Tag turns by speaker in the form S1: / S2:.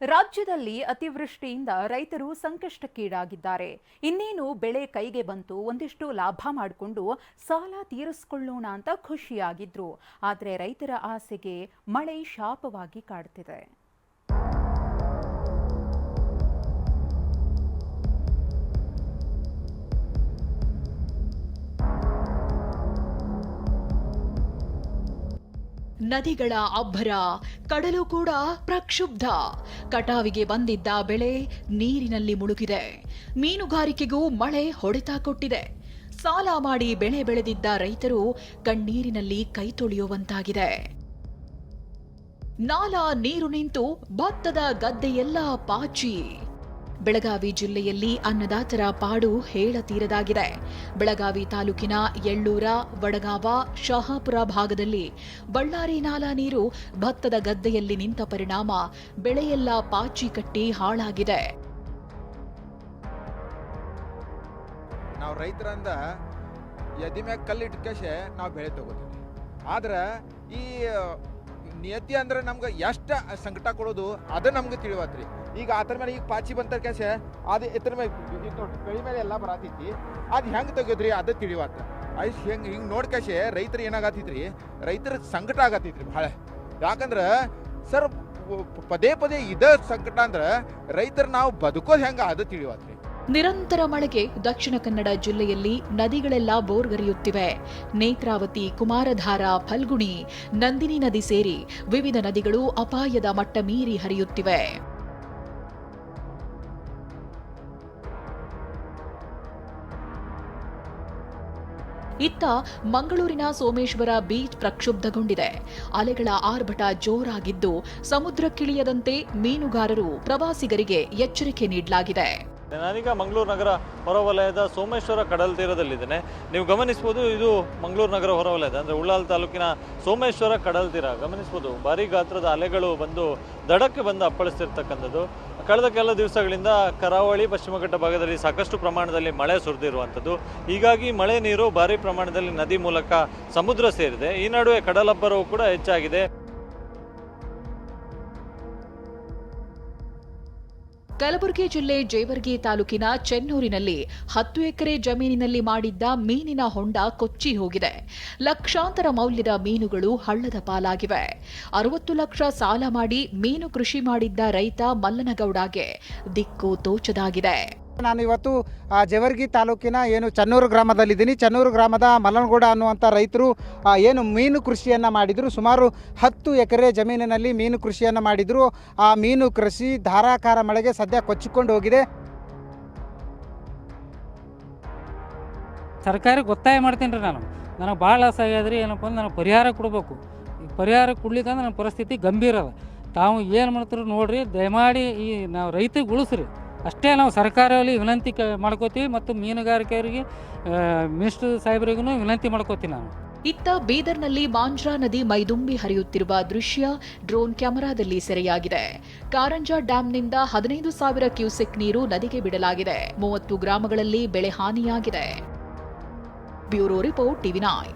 S1: ರಾಜ್ಯದಲ್ಲಿ ಅತಿವೃಷ್ಟಿಯಿಂದ ರೈತರು ಸಂಕಷ್ಟಕ್ಕೀಡಾಗಿದ್ದಾರೆ. ಇನ್ನೇನು ಬೆಳೆ ಕೈಗೆ ಬಂತು, ಒಂದಿಷ್ಟು ಲಾಭ ಮಾಡಿಕೊಂಡು ಸಾಲ ತೀರಿಸ್ಕೊಳ್ಳೋಣ ಅಂತ ಖುಷಿಯಾಗಿದ್ರು. ಆದರೆ ರೈತರ ಆಸೆಗೆ ಮಳೆ ಶಾಪವಾಗಿ ಕಾಡ್ತಿದೆ. ನದಿಗಳ ಅಬ್ಬರ, ಕಡಲು ಕೂಡ ಪ್ರಕ್ಷುಬ್ಧ. ಕಟಾವಿಗೆ ಬಂದಿದ್ದ ಬೆಳೆ ನೀರಿನಲ್ಲಿ ಮುಳುಗಿದೆ. ಮೀನುಗಾರಿಕೆಗೂ ಮಳೆ ಹೊಡೆತ ಕೊಟ್ಟಿದೆ. ಸಾಲ ಮಾಡಿ ಬೆಳೆ ಬೆಳೆದಿದ್ದ ರೈತರು ಕಣ್ಣೀರಿನಲ್ಲಿ ಕೈ ತೊಳೆಯುವಂತಾಗಿದೆ. ನಾಲ ನೀರು ನಿಂತು ಭತ್ತದ ಗದ್ದೆಯೆಲ್ಲ ಪಾಚಿ. ಬೆಳಗಾವಿ ಜಿಲ್ಲೆಯಲ್ಲಿ ಅನ್ನದಾತರ ಪಾಡು ಹೇಳತೀರದಾಗಿದೆ. ಬೆಳಗಾವಿ ತಾಲೂಕಿನ ಎಳ್ಳೂರ, ವಡಗಾವ, ಶಹಾಪುರ ಭಾಗದಲ್ಲಿ ಬಳ್ಳಾರಿ ನಾಲಾ ನೀರು ಭತ್ತದ ಗದ್ದೆಯಲ್ಲಿ ನಿಂತ ಪರಿಣಾಮ, ಬೆಳೆಯೆಲ್ಲ ಪಾಚಿ ಕಟ್ಟಿ ಹಾಳಾಗಿದೆ.
S2: ನಾವು ರೈತರಂದ ಎದಿ ಮ್ಯಾಗ ನಾವು ಬೆಳೆ ತಗೋತೀವಿ. ಆದ್ರೆ ಈ ನಿಯತಿ ಅಂದ್ರೆ ನಮ್ಗೆ ಎಷ್ಟು ಸಂಕಟ ಕೊಡೋದು, ಅದು ನಮ್ಗೆ ತಿಳಿವತ್ರಿ ಈಗ ಆತರ ಮೇಲೆ ಈಗ ಪಾಚಿ ಬಂತ ಕೆಲಸ, ಅದು ಇತರ ಮೇಲೆ ಬೆಳಿ ಮೇಲೆ ಎಲ್ಲ ಬರಾತೈತಿ, ಅದು ಹೆಂಗೆ ತೆಗಿಯೋದ್ರಿ ಅದು ತಿಳಿವತ್ತ ಐಸ್ ಹೆಂಗೆ, ಹಿಂಗೆ ನೋಡ್ಕೇಶೆ ರೈತರು ಏನಾಗತ್ತೈತ್ರಿ ರೈತರ ಸಂಕಟ ಆಗತ್ತೈತ್ರಿ ಭಾಳ. ಯಾಕಂದ್ರೆ ಸರ್ ಪದೇ ಪದೇ ಇದ ಸಂಕಟ ಅಂದ್ರೆ ರೈತರು ನಾವು ಬದುಕೋದು ಹೆಂಗೆ ಅದು ತಿಳಿವತ್ರಿ.
S1: ನಿರಂತರ ಮಳೆಗೆ ದಕ್ಷಿಣ ಕನ್ನಡ ಜಿಲ್ಲೆಯಲ್ಲಿ ನದಿಗಳೆಲ್ಲ ಬೋರ್ಗರಿಯುತ್ತಿವೆ. ನೇತ್ರಾವತಿ, ಕುಮಾರಧಾರ, ಫಲ್ಗುಣಿ, ನಂದಿನಿ ನದಿ ಸೇರಿ ವಿವಿಧ ನದಿಗಳು ಅಪಾಯದ ಮಟ್ಟ ಮೀರಿ ಹರಿಯುತ್ತಿವೆ. ಇತ್ತ ಮಂಗಳೂರಿನ ಸೋಮೇಶ್ವರ ಬೀಚ್ ಪ್ರಕ್ಷುಬ್ಧಗೊಂಡಿದೆ. ಅಲೆಗಳ ಆರ್ಭಟ ಜೋರಾಗಿದ್ದು ಸಮುದ್ರಕ್ಕಿಳಿಯದಂತೆ ಮೀನುಗಾರರು ಪ್ರವಾಸಿಗರಿಗೆ ಎಚ್ಚರಿಕೆ ನೀಡಲಾಗಿದೆ.
S3: ನಾನೀಗ ಮಂಗಳೂರು ನಗರ ಹೊರವಲಯದ ಸೋಮೇಶ್ವರ ಕಡಲ ತೀರದಲ್ಲಿದ್ದೇನೆ. ನೀವು ಗಮನಿಸ್ಬೋದು ಇದು ಮಂಗಳೂರು ನಗರ ಹೊರವಲಯದ, ಅಂದರೆ ಉಳ್ಳಾಲ್ ತಾಲೂಕಿನ ಸೋಮೇಶ್ವರ ಕಡಲ ತೀರ. ಗಮನಿಸ್ಬೋದು, ಭಾರಿ ಗಾತ್ರದ ಅಲೆಗಳು ಬಂದು ದಡಕ್ಕೆ ಬಂದು ಅಪ್ಪಳಿಸ್ತಿರ್ತಕ್ಕಂಥದ್ದು. ಕಳೆದ ಕೆಲ ದಿವಸಗಳಿಂದ ಕರಾವಳಿ, ಪಶ್ಚಿಮ ಘಟ್ಟ ಭಾಗದಲ್ಲಿ ಸಾಕಷ್ಟು ಪ್ರಮಾಣದಲ್ಲಿ ಮಳೆ ಸುರಿದಿರುವಂಥದ್ದು. ಹೀಗಾಗಿ ಮಳೆ ನೀರು ಭಾರಿ ಪ್ರಮಾಣದಲ್ಲಿ ನದಿ ಮೂಲಕ ಸಮುದ್ರ ಸೇರಿದೆ. ಈ ನಡುವೆ ಕಡಲಬ್ಬರವು ಕೂಡ ಹೆಚ್ಚಾಗಿದೆ.
S1: ಕಲಬುರಗಿ ಜಿಲ್ಲೆ ಜೇವರ್ಗಿ ತಾಲೂಕಿನ ಚೆನ್ನೂರಿನಲ್ಲಿ ಹತ್ತು ಎಕರೆ ಜಮೀನಿನಲ್ಲಿ ಮಾಡಿದ್ದ ಮೀನಿನ ಹೊಂಡ ಕೊಚ್ಚಿ ಹೋಗಿದೆ. ಲಕ್ಷಾಂತರ ಮೌಲ್ಯದ ಮೀನುಗಳು ಹಳ್ಳದ ಪಾಲಾಗಿವೆ. ಅರವತ್ತು ಲಕ್ಷ ಸಾಲ ಮಾಡಿ ಮೀನು ಕೃಷಿ ಮಾಡಿದ್ದ ರೈತ ಮಲ್ಲನಗೌಡಗೆ ದಿಕ್ಕು ತೋಚದಾಗಿದೆ.
S4: ನಾನು ಇವತ್ತು ಜೇವರ್ಗಿ ತಾಲೂಕಿನ ಏನು ಚನ್ನೂರು ಗ್ರಾಮದಲ್ಲಿದ್ದೀನಿ. ಚನ್ನೂರು ಗ್ರಾಮದ ಮಲ್ಲನಗೌಡ ಅನ್ನುವಂಥ ರೈತರು ಏನು ಮೀನು ಕೃಷಿಯನ್ನು ಮಾಡಿದರು. ಸುಮಾರು ಹತ್ತು ಎಕರೆ ಜಮೀನಿನಲ್ಲಿ ಮೀನು ಕೃಷಿಯನ್ನು ಮಾಡಿದರು. ಆ ಮೀನು ಕೃಷಿ ಧಾರಾಕಾರ ಮಳೆಗೆ ಸದ್ಯ ಕೊಚ್ಚಿಕೊಂಡು ಹೋಗಿದೆ.
S5: ಸರ್ಕಾರಕ್ಕೆ ಒತ್ತಾಯ ಮಾಡ್ತೀನಿ ರೀ ನಾನು. ನನಗೆ ಭಾಳ ಲಾಸ್ ಆಗ್ಯಾದ್ರಿ, ಏನಪ್ಪ ಅಂದ್ರೆ ನನಗೆ ಪರಿಹಾರ ಕೊಡಬೇಕು. ಪರಿಹಾರ ಕೊಡ್ಲಿಕ್ಕಂದ್ರೆ ನನ್ನ ಪರಿಸ್ಥಿತಿ ಗಂಭೀರ ಅದ. ತಾವು ಏನು ಮಾಡ್ತಾರೆ ನೋಡ್ರಿ, ದಯಮಾಡಿ ಈ ನಾವು ರೈತರಿಗೆ ಉಳಿಸ್ರಿ. ಅಷ್ಟೇ ನಾವು ಸರ್ಕಾರದಲ್ಲಿ ವಿನಂತಿ ಕ ಮಾಡ್ಕೋತೀವಿ ಮತ್ತು ಮೀನುಗಾರಿಕೆಯವರಿಗೆ ಮಿನಿಸ್ಟರ್ ಸಾಹೇಬರಿಗೂ ವಿನಂತಿ ಮಾಡ್ಕೋತೀನಿ ನಾನು.
S1: ಇತ್ತ ಬೀದರ್ನಲ್ಲಿ ಮಾಂಜ್ರಾ ನದಿ ಮೈದುಂಬಿ ಹರಿಯುತ್ತಿರುವ ದೃಶ್ಯ ಡ್ರೋನ್ ಕ್ಯಾಮೆರಾದಲ್ಲಿ ಸೆರೆಯಾಗಿದೆ. ಕಾರಂಜಾ ಡ್ಯಾಂನಿಂದ ಹದಿನೈದು ಸಾವಿರ ಕ್ಯೂಸೆಕ್ ನೀರು ನದಿಗೆ ಬಿಡಲಾಗಿದೆ. ಮೂವತ್ತು ಗ್ರಾಮಗಳಲ್ಲಿ ಬೆಳೆ ಹಾನಿಯಾಗಿದೆ. Bureau report TV nine